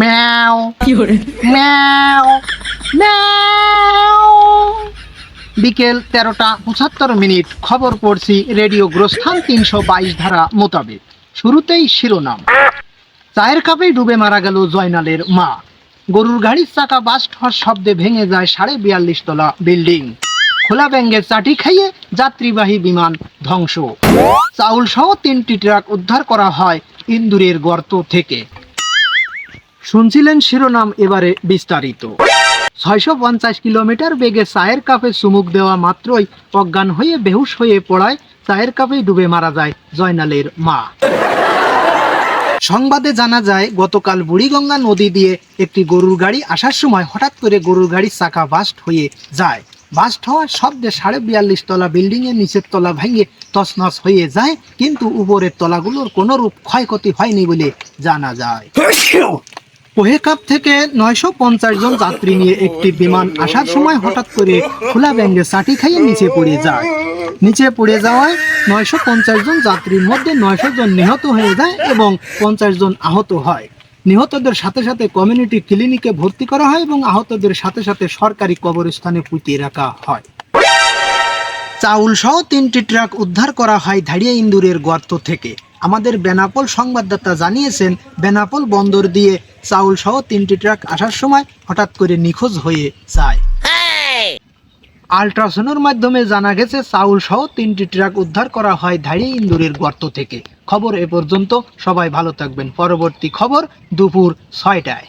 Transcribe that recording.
ম্যাও ম্যাও ম্যাও বিকেল তেরোটা পঁচাত্তর মিনিট খবর পড়ছি রেডিও গ্রস্থান তিনশো বাইশ ধারা মোতাবেক। শুরুতেই শিরোনাম। চায়ের কাপেই ডুবে মারা গেল জয়নালের মা। গরুর গাড়ির চাকা বাস্ট হওয়ার শব্দে ভেঙে যায় সাড়ে বিয়াল্লিশ তলা বিল্ডিং। খোলা ব্যাঙ্গের চাটি খাইয়ে যাত্রীবাহী বিমান ধ্বংস। চাউল সহ তিনটি ট্রাক উদ্ধার করা হয় ইন্দুরের গর্ত থেকে। শুনছিলেন শিরোনাম এবারে বিস্তারিত। ছয়শো পঞ্চাশ কিলোমিটার বেগে চায়ের কাপে চুমুক দেওয়া মাত্রই অজ্ঞান হয়ে বেহুশ হয়ে পড়ায়, চায়ের কাপেই ডুবে মারা যায় জয়নালের মা। সংবাদে জানা যায়, গতকাল বুড়িগঙ্গা নদী দিয়ে একটি গরুর গাড়ি আসার সময় হঠাৎ করে গরুর গাড়ির চাকা বাস্ট হয়ে যায়। বাস্ট হওয়ার শব্দে সাড়ে বিয়াল্লিশ তলা বিল্ডিং এর নিচের তলা ভেঙে তছনছ হয়ে যায়, কিন্তু উপরের তলাগুলোর কোনো রূপ ক্ষয়ক্ষতি হয়নি বলে জানা যায়। পোহেকাপ থেকে নয়শো পঞ্চাশ জন যাত্রী নিয়ে একটি বিমান আসার সময় হঠাৎ করে খোলা ব্যাঙ্গে চাটি খাইয়ে নিচে পড়ে যায়। নিচে পড়ে যাওয়ায় নয়শো পঞ্চাশ জন যাত্রীর মধ্যে নয়শো জন নিহত হয়ে যায় এবং পঞ্চাশ জন আহত হয়। নিহতদের সাথে সাথে কমিউনিটি ক্লিনিকে ভর্তি করা হয় এবং আহতদের সাথে সাথে সরকারি কবরস্থানে পুঁতিয়ে রাখা হয়। চাউল সহ তিনটি ট্রাক উদ্ধার করা হয় ধাড়িয়া ইন্দুরের গর্ত থেকে। আমাদের বেনাপোল সংবাদদাতা জানিয়েছেন, বেনাপোল বন্দর দিয়ে চাউল সহ তিনটি ট্রাক আসার সময় হঠাৎ করে নিখোঁজ হয়ে যায়। আল্ট্রাসাউন্ডের মাধ্যমে জানা গেছে চাউল সহ তিনটি ট্রাক উদ্ধার করা হয় ধাড়ি ইন্দুরের গর্ত থেকে। খবর এ পর্যন্ত। সবাই ভালো থাকবেন। পরবর্তী খবর দুপুর ছয়টায়।